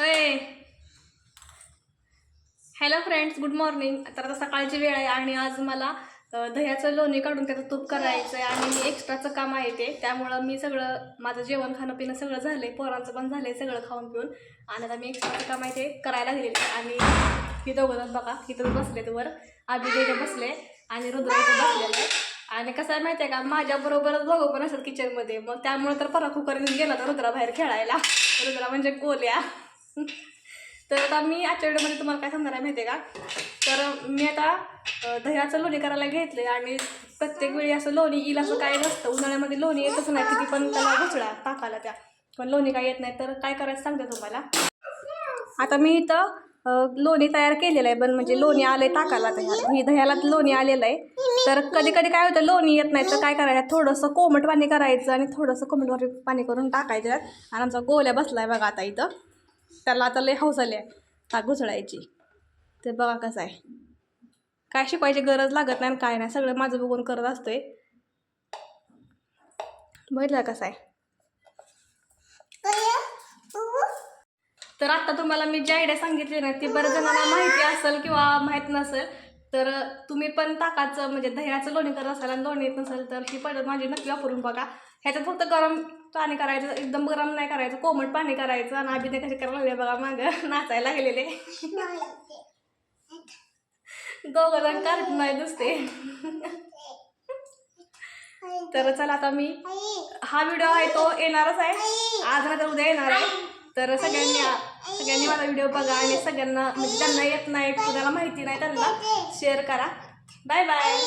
अय hello friends good morning तर आता सकाळची वेळ आहे आणि आज मला दह्याचं लोणी काढून त्याचं तूप करायचं आहे आणि मी एक्स्ट्राचं काम आहे ते. त्यामुळं मी सगळं माझं जेवण खाणं पिणं सगळं झालं आहे पोरांचं पण झालं आहे सगळं खाऊन पिऊन. आणि आता मी एक्स्ट्राचं काम आहे ते करायला गेलेले आणि ही दोघं बघा इथं बसलेत वर. आधी इथे बसले आणि रुद्र इथं बसलेलं आहे. आणि कसं आहे माहिती आहे का माझ्याबरोबरच दोघं पण असतात किचनमध्ये मग त्यामुळे तर परा कुकरने गेला तर रुद्रा बाहेर खेळायला. रुद्रा म्हणजे गोल्या तर आता मी आजच्या व्हिडिओमध्ये तुम्हाला काय सांगणार आहे माहिती आहे का? तर मी आता दह्याचं लोणी करायला घेतलं आणि प्रत्येक वेळी असं लोणी येईल असं काय नसतं. उन्हाळ्यामध्ये लोणी येतच नाही किती पण त्याला घुसळा टाकायला त्या. पण लोणी काय येत नाही तर काय करायचं सांगते तुम्हाला. आता मी इथं लोणी तयार केलेलं आहे पण म्हणजे लोणी आलं आहे टाकायला तयार मी दह्याला लोणी आलेलं आहे. तर कधी कधी काय होतं लोणी येत नाही तर काय करायचं थोडंसं कोमट पाणी करायचं आणि थोडंसं कोमट पाणी करून टाकायचं. आणि आमचा गोल्या बसला आहे बघा आता इथं. त्याला आता लय हौस आली आहे. ताक घुसळायची. ते बघा कसं आहे. काय शिकवायची गरज लागत नाही आणि काय नाही. सगळं माझं बघून करत असतोय. बघितलं कसं आहे. तर आता तुम्हाला मी जी आयडिया सांगितली ना ती बऱ्याच जणांना माहिती असेल किंवा माहीत नसेल तर तुम्ही पण ताकाचं म्हणजे दह्याचं लोणी करत असाल आणि लोणी येत नसेल तर ही पद्धत माझी नक्की वापरून बघा. ह्याच्यात फक्त गरम पाणी करायचं एकदम गरम नाही करायचं कोमट पाणी करायचं आणि आधी कसे करायला लागले बघा मागं. नाचायला गेलेले दोघं जण कार्टून नाही दिसते. तर चला आता मी हा व्हिडिओ आहे तो येणारच आहे. आज नाही तर उद्या येणार आहे. तर सगळ्यांनी सगळ्यांनी मला व्हिडिओ बघा आणि सगळ्यांना म्हणजे त्यांना येत नाही कुणाला माहिती नाही त्यांना शेअर करा. Bye bye